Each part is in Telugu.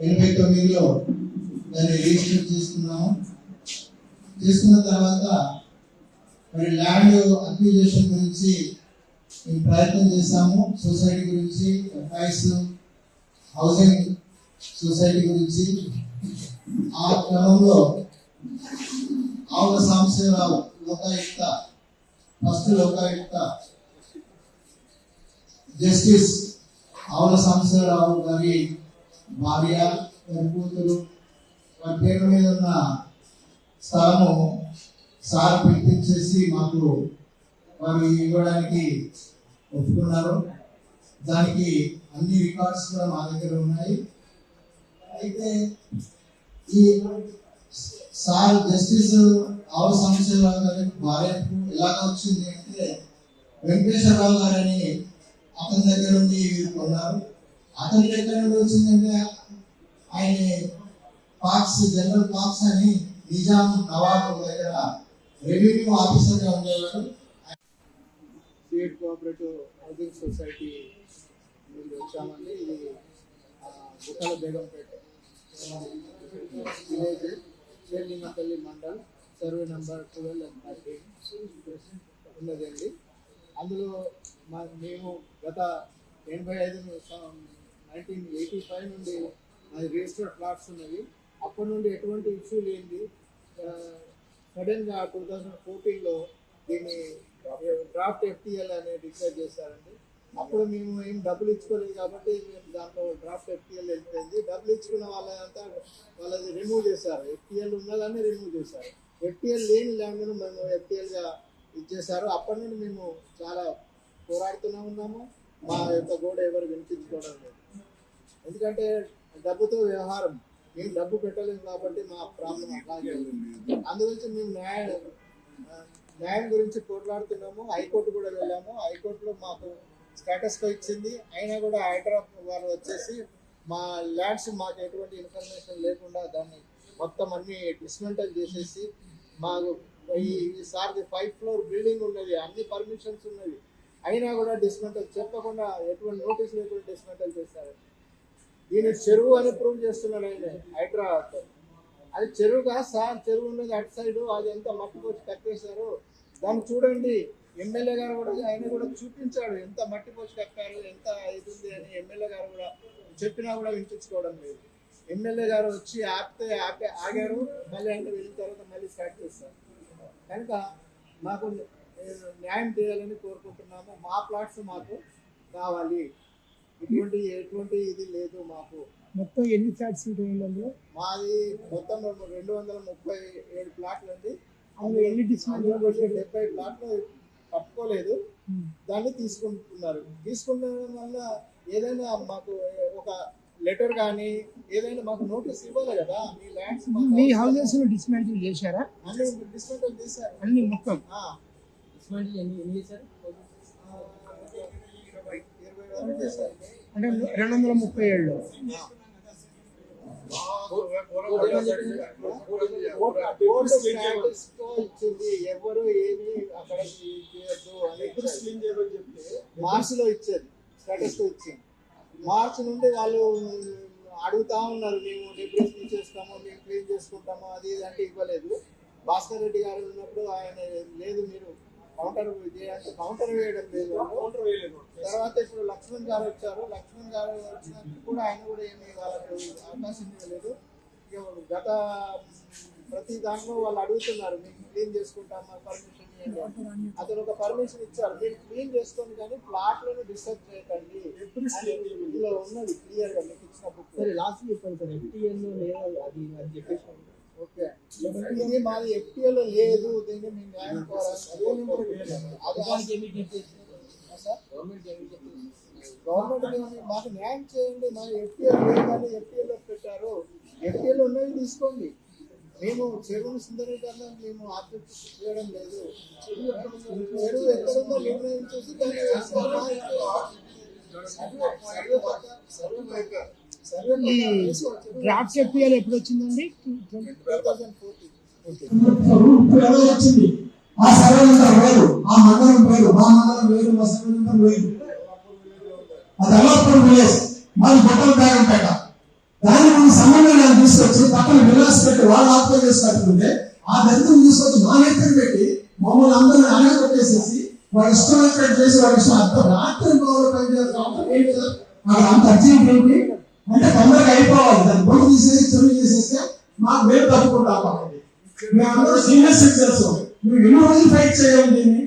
ఎనభై తొమ్మిదిలో దాన్ని రిజిస్టర్ చేసుకున్నాము. చేసుకున్న తర్వాత మరి ల్యాండ్ అక్విజేషన్ గురించి మేము ప్రయత్నం చేశాము. సొసైటీ గురించి ఎంప్లాయీస్ హౌసింగ్ సొసైటీ గురించి. ఆ క్రమంలో ఆవుల సాంబశివరావు లోకాయుక్త ఫస్ట్ లోకాయుక్త జస్టిస్ ఆవుల సాంబశివరావు గారి భార్య కూతురు వారి పేరు మీద ఉన్న స్థలము సార్ పిలిపించేసి మాకు వారు ఇవ్వడానికి ఒప్పుకున్నారు. దానికి అన్ని రికార్డ్స్ కూడా మా దగ్గర ఉన్నాయి. అయితే ఈ సార్ జస్టిస్ ఆవ సమస్య గారి భార్యకు ఎలాగ వచ్చింది అంటే వెంకటేశ్వరరావు గారని అతని దగ్గర నుండి వీరు కొన్నారు. అతని దగ్గర నుండి వచ్చిందంటే ఆయన పాక్స్ జనరల్ పాక్స్ అని నిజాం నవాబ్ దగ్గర రెవెన్యూ ఆఫీసర్గా ఉండేవాడు. స్టేట్ కోఆపరేటివ్ హౌసింగ్ సొసైటీ నుండి వచ్చామండి. ఇది ఆ, Guttala Begumpet. Village Sherlingapalli mandal. Survey number twelve and thirteen ఉన్నదండి. అందులో మా మేము గత ఎనభై ఐదు నైన్టీన్ ఎయిటీ ఫైవ్ నుండి అది రిజిస్టర్డ్ ప్లాట్స్ ఉన్నవి. అప్పటి నుండి ఎటువంటి ఇష్యూ లేనిది. సడన్గా టూ థౌజండ్ ఫోర్టీన్లో దీన్ని డ్రాఫ్ట్ ఎఫ్టీఎల్ అనేది డిక్లేర్ చేశారండి. అప్పుడు మేము ఏం డబ్బులు ఇచ్చుకోలేదు కాబట్టి మేము దాంట్లో డ్రాఫ్ట్ ఎఫ్టీఎల్ వెళ్ళిపోయింది. డబ్బులు ఇచ్చుకున్న వాళ్ళంతా వాళ్ళది రిమూవ్ చేశారు. ఎఫ్టీఎల్ ఉన్నదాన్ని రిమూవ్ చేశారు. ఎఫ్టీఎల్ లేని ల్యాండ్ను మేము ఎఫ్టీఎల్గా ఇచ్చేశారు. అప్పటి నుండి మేము చాలా పోరాడుతూనే ఉన్నాము. మా యొక్క గోడ ఎవరు వినిపించుకోవడం లేదు. ఎందుకంటే డబ్బుతో వ్యవహారం. మేము డబ్బు పెట్టలేము కాబట్టి మా ప్రాబ్లం అలాగే అందుగురించి మేము న్యాయ న్యాయం గురించి పోట్లాడుతున్నాము. హైకోర్టు కూడా వెళ్ళాము. హైకోర్టులో మాకు స్టేటస్ కో ఇచ్చింది. అయినా కూడా హైదరాబాద్ వాళ్ళు వచ్చేసి మా ల్యాండ్స్ మాకు ఎటువంటి ఇన్ఫర్మేషన్ లేకుండా దాన్ని మొత్తం అన్ని డిస్మెంటల్ చేసేసి మాకు ఈ సార్ది ఫైవ్ ఫ్లోర్ బిల్డింగ్ ఉన్నది. అన్ని పర్మిషన్స్ ఉన్నది. అయినా కూడా డిస్మెంటల్ చెప్పకుండా ఎటువంటి నోటీస్ లేకుండా డిస్మెంటల్ చేశారు దీని చెరువు అని ప్రూవ్ చేస్తున్నాను ఆయన హైదరాబాద్. అది చెరువు కాదు సార్ చెరువు ఉన్నది అటు సైడ్ అది ఎంత మట్టి పోసి కట్టేశారు దాన్ని చూడండి. ఎమ్మెల్యే గారు కూడా ఆయన కూడా చూపించాడు ఎంత మట్టి పోసి కట్టారు ఎంత ఇది ఉంది అని ఎమ్మెల్యే గారు కూడా చెప్పినా కూడా వినిపించుకోవడం లేదు. ఎమ్మెల్యే గారు వచ్చి ఆపితే ఆపే ఆగారు మళ్ళీ ఆయన వెళ్ళిన తర్వాత మళ్ళీ స్టార్ట్ చేస్తారు. కనుక మాకు న్యాయం చేయాలని కోరుకుంటున్నాము. మా ప్లాట్స్ మాకు కావాలి. ఇటువంటి ఎటువంటి ఇది లేదు మాకు. మొత్తం ఎన్ని ఫ్లాట్స్ ఉంటాయి మాది మొత్తం రెండు- వందల ముప్పై ఏడు ప్లాట్లు ఉంది అందులో ఎన్ని వచ్చి డెబ్బై ప్లాట్లు కట్టుకోలేదు దాన్ని తీసుకుంటున్నారు. తీసుకుంటడం వల్ల ఏదైనా మాకు ఒక లెటర్ కానీ ఏదైనా మాకు నోటీస్ ఇవ్వాలి కదా మీ ల్యాండ్స్ మీ హౌసెస్ డిస్మెంటల్ చేశారా? అన్ని డిస్మెంటల్ చేశారు అన్ని మొత్తం? డిస్మాంటిల్ ఎన్ని ఎన్ని చేశారు? అంటే రెండు వందల ముప్పై ఏళ్ళు కోర్టు స్టాటస్ ఇచ్చింది ఎవరు ఏమి అక్కడ మార్చ్లో ఇచ్చేది స్టేటస్ ఇచ్చింది మార్చ్ నుండి వాళ్ళు అడుగుతా ఉన్నారు మేము డిప్రెస్ తీసేస్తాము మేము క్లీన్ చేసుకుంటాము అది ఇది అంటే ఇవ్వలేదు. భాస్కర్ రెడ్డి గారు ఉన్నప్పుడు ఆయన లేదు మీరు కౌంటర్ కౌంటర్ వేయడం లేదు. వాళ్ళు. తర్వాత ఇప్పుడు లక్ష్మణ్ గారు వచ్చారు. లక్ష్మణ్ గారు వచ్చినప్పుడు కూడా ఆయన కూడా ఏమి వాళ్ళకి అవకాశం ఇవ్వలేదు. ఇక గత ప్రతి దాంట్లో వాళ్ళు అడుగుతున్నారు మేము క్లీన్ చేసుకుంటామా? పర్మిషన్ ఇవ్వండి. అతను ఒక పర్మిషన్ ఇచ్చారు. మీరు క్లీన్ చేసుకోండి కానీ ప్లాట్లను డిస్టర్బ్ చేయకండి. ఇందులో ఉన్నది క్లియర్గా మీకు ఇచ్చిన బుక్. సరే లాస్ట్ చెప్పాను సార్. ఎఫ్టీఎల్ అది అని చెప్పేసి. ఓకే. ఇది మాది లేదు దీన్ని న్యాయం గవర్నమెంట్ మాకు న్యాయం చేయండి మా ఎఫ్టీఎల్ లేదని పెట్టారు. ఎఫ్టీఎల్ ఉన్నవి తీసుకోండి. మేము చెరువును సుందరీకరణ మేము ఆబ్జెక్ట్ చేయడం లేదు. చెరువు ఎక్కడుందో నిర్ణయించేసి దాన్ని? సర్వే సర్వే ఈ డ్రాఫ్ట్ చెప్పియాలి ఎప్పుడు వచ్చిందండి? ఆ ఆ వేరు బొట్టలు దాన్ని మనం సంబంధం నేను తీసుకొచ్చి పక్కన విలాస్ పెట్టి వాళ్ళు ఆత్మ చేసుకుంటే ఆ దళితులు తీసుకొచ్చి మా నేత్రం పెట్టి మమ్మల్ని అందరిని అలాగే కొట్టేసేసి వాళ్ళ ఇష్టం చేసి వాళ్ళ ఇష్టం. అర్థం రాత్రి పనిచేస్తారు అంత అర్జెంట్ ఏంటి? అంటే తొందరగా అయిపోవాలి. దాన్ని బొట్టు తీసేసి చెరువు చేసేస్తే మాకు మేము తప్పుకుంటాం పక్కకి మేమందరూ సీనియర్ సిటిజన్స్ మీరు ఎన్ని రోజులు ఫైట్ చేయాలి దీన్ని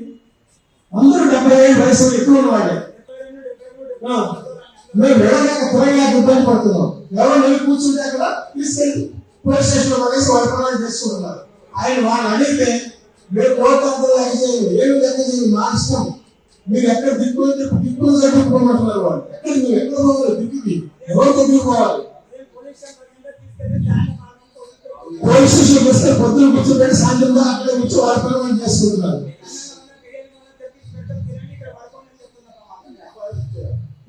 అందరూ డెబ్బై ఏళ్ళు వయసు ఎక్కువ ఉన్నవాడే మేము వెళ్ళలేక తిరగలేక ఇబ్బంది పడుతున్నాం. ఎవరు వెళ్ళి కూర్చుంటే అక్కడ తీసుకెళ్ళి పోలీస్ స్టేషన్లో పడేసి వాడి పనులు చేసుకుంటున్నారు ఆయన వాళ్ళని అడిగితే మీరు కోర్టు లెక్క చేయండి ఏమి లెక్క చేయండి మా ఇష్టం. మీరు ఎక్కడ దిక్కు దిక్కులు చదువుకోమంటున్నారు వాళ్ళు. ఎక్కడ మీరు ఎక్కడ పోవాలి దిక్కుకి? ఎవరు దగ్గరికి పోవాలి? పోలీస్ స్టేషన్ వస్తే పొద్దున కూర్చోబెట్టి సాయంత్రం దాకా అక్కడే కూర్చో వాడి పనులు చేసుకుంటున్నారు.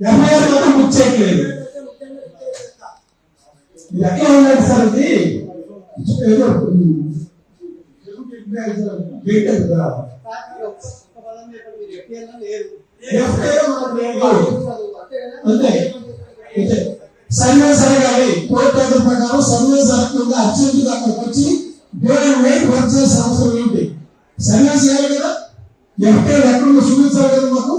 ఎఫ్ఐఆర్ మాత్రం బుక్ చేయట్లేదు. ఇది ఎట్లా సార్ ఏదో లేదు. అంతే. అంతే సర్వే కోర్టు ఆర్డర్ ప్రకారం సర్వే జరగకుండా అర్జెంట్ అక్కడికి వచ్చి దేవుడు వర్క్ చేసే అవసరం ఏంటి? సన్యాసి కదా? ఎక్కడ ఎక్కడ చూపించాలి కదా?